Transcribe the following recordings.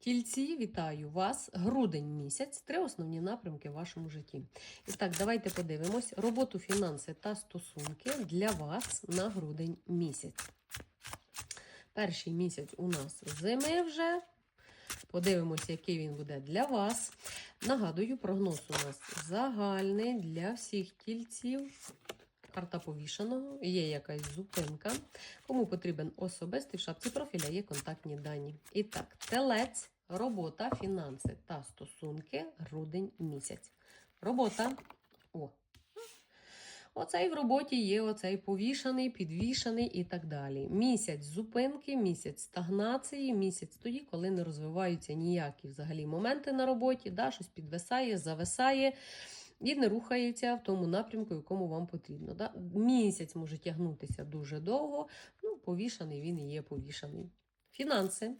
Тільці, вітаю вас! Грудень місяць, три основні напрямки в вашому житті. І так, давайте подивимось роботу, фінанси та стосунки для вас на грудень місяць. Перший місяць у нас зими вже. Подивимося, який він буде для вас. Нагадую, прогноз у нас загальний для всіх тільців. Карта повішаного, є якась зупинка. Кому потрібен особистий в шапці профіля, є контактні дані. І так, телець, робота, фінанси та стосунки, грудень місяць. Робота. О. Оцей в роботі є оцей повішаний, підвішаний і так далі. Місяць зупинки, місяць стагнації, місяць тоді, коли не розвиваються ніякі взагалі моменти на роботі, да, щось підвисає, зависає і не рухається в тому напрямку, якому вам потрібно. Да? Місяць може тягнутися дуже довго, ну, повішаний він і є повішаний. Фінанси.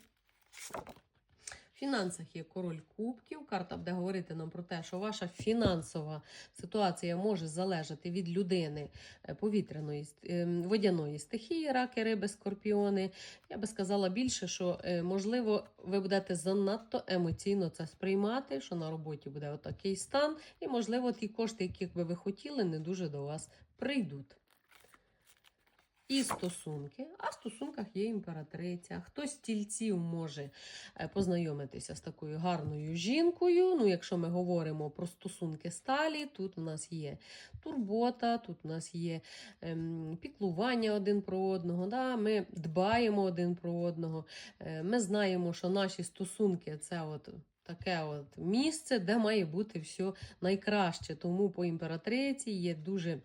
Фінансах є король кубків. Карта буде говорити нам про те, що ваша фінансова ситуація може залежати від людини е, повітряної е, водяної стихії, раки, риби, скорпіони. Я би сказала більше, що е, можливо ви будете занадто емоційно це сприймати, що на роботі буде отакий стан, і можливо ті кошти, яких би ви хотіли, не дуже до вас прийдуть. І стосунки, а в стосунках є імператриця. Хтось тільців може е, познайомитися з такою гарною жінкою. Ну, якщо ми говоримо про стосунки сталі, тут у нас є турбота, тут у нас є ем, піклування один про одного. Да? Ми дбаємо один про одного. Е, ми знаємо, що наші стосунки це от. Таке от місце, де має бути все найкраще. Тому по імператриці є дуже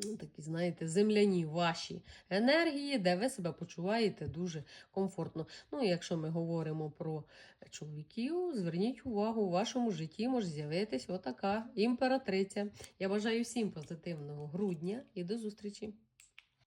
такі, знаєте, земляні ваші енергії, де ви себе почуваєте дуже комфортно. Ну, якщо ми говоримо про чоловіків, зверніть увагу, у вашому житті може з'явитись отака імператриця. Я бажаю всім позитивного грудня і до зустрічі!